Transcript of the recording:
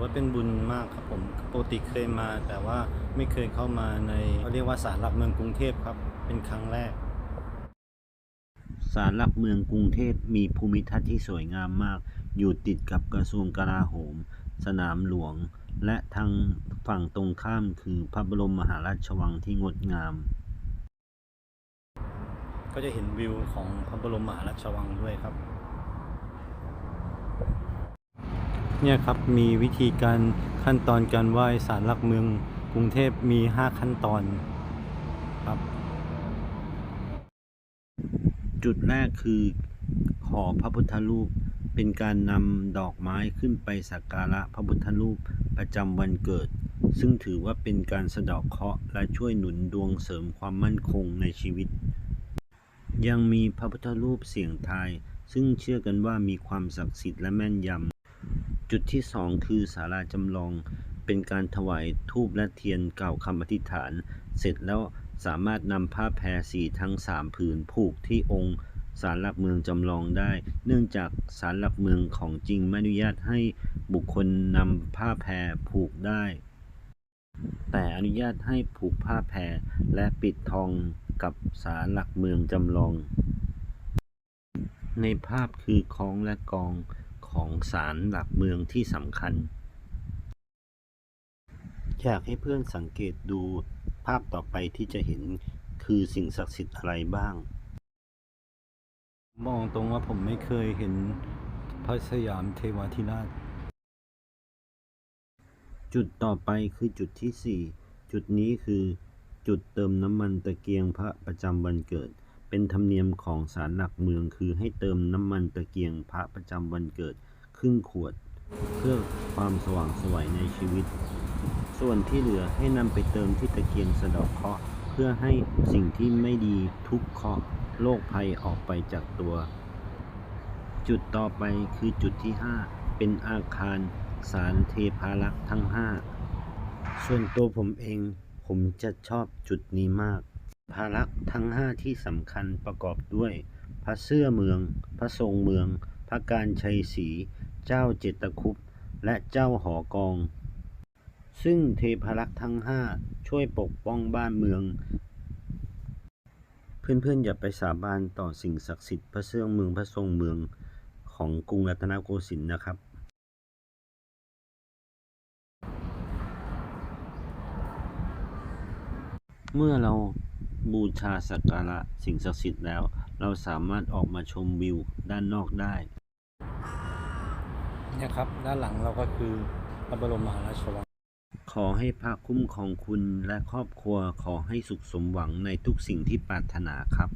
ว่าเป็นบุญมากครับผมปกติเคยมา แต่ว่าไม่เคยเข้ามาในเขาเรียกว่าศาลหลักเมืองกรุงเทพครับ เป็นครั้งแรกศาลหลักเมืองกรุงเทพมีภูมิทัศน์ที่สวยงามมาก อยู่ติดกับกระทรวงกลาโหม สนามหลวง และทางฝั่งตรงข้ามคือพระบรมมหาราชวังที่งดงาม ก็จะเห็นวิวของพระบรมมหาราชวังด้วยครับ เนี่ยครับมีวิธีการขั้นตอนการไหว้ศาลหลักเมืองกรุงเทพมี 5 ขั้นตอนครับ จุดแรกคือขอพระพุทธรูปเป็นการนำดอกไม้ขึ้นไปสักการะพระพุทธรูปประจำวันเกิด ซึ่งถือว่าเป็นการสะเดาะเคราะห์และช่วยหนุนดวงเสริมความมั่นคงในชีวิต ยังมีพระพุทธรูปเสียงทาย ซึ่งเชื่อกันว่ามีความศักดิ์สิทธิ์และแม่นยำ จุดที่สองคือศาลาจำลองเป็นการถวายทูบและเทียนกล่าวคำอธิษฐาน เสร็จแล้วสามารถนำผ้าแพรสีทั้งสามผืนผูกที่องค์ศาลหลักเมืองจำลองได้ เนื่องจากศาลหลักเมืองของจริงไม่อนุญาตให้บุคคลนำผ้าแพรผูกได้ แต่อนุญาตให้ผูกผ้าแพรและปิดทองกับศาลหลักเมืองจำลอง ในภาพคือคล้องและกอง ของศาลหลักเมืองที่สำคัญ อยากให้เพื่อนสังเกตดูภาพต่อไปที่จะเห็นคือสิ่งศักดิ์สิทธิ์อะไรบ้าง มองตรงว่าผมไม่เคยเห็นพระสยามเทวาธิราช จุดต่อไปคือจุดที่สี่จุดนี้คือจุดเติมน้ำมันตะเกียงพระประจำวันเกิด เป็นธรรมเนียมของศาลหลักเมืองคือให้เติมน้ำมันตะเกียงพระประจำวันเกิดครึ่งขวด เพื่อความสว่างสวยในชีวิต ส่วนที่เหลือให้นำไปเติมที่ตะเกียงสะดอกเคราะห์เพื่อให้สิ่งที่ไม่ดีทุกเคราะห์โรคภัยออกไปจากตัว จุดต่อไปคือจุดที่ 5 เป็นอาคารสารเทพารักษ์ทั้ง 5 ส่วนตัวผมเองผมจะชอบจุดนี้มาก ภารักษ์ทั้ง5ที่สำคัญประกอบด้วย พระเสื้อเมือง พระทรงเมือง พระการชัยศรีเจ้าเจตคุปและเจ้าหอกอง ซึ่งเทพารักษ์ทั้ง5ช่วยปกป้องบ้านเมือง เพื่อนๆอย่าไปสาบานต่อสิ่งศักดิ์สิทธิ์พระเสื้อเมืองพระทรงเมืองของกรุงรัตนโกสินทร์นะครับ เมื่อเรา บูชาสักการะสิ่งศักดิ์สิทธิ์แล้ว เราสามารถออกมาชมวิวด้านนอกได้เนี่ยครับ ด้านหลังเราก็คือพระบรมมหาราชวังขอให้พระคุ้มของคุณและครอบครัวขอให้สุขสมหวังในทุกสิ่งที่ปรารถนาครับ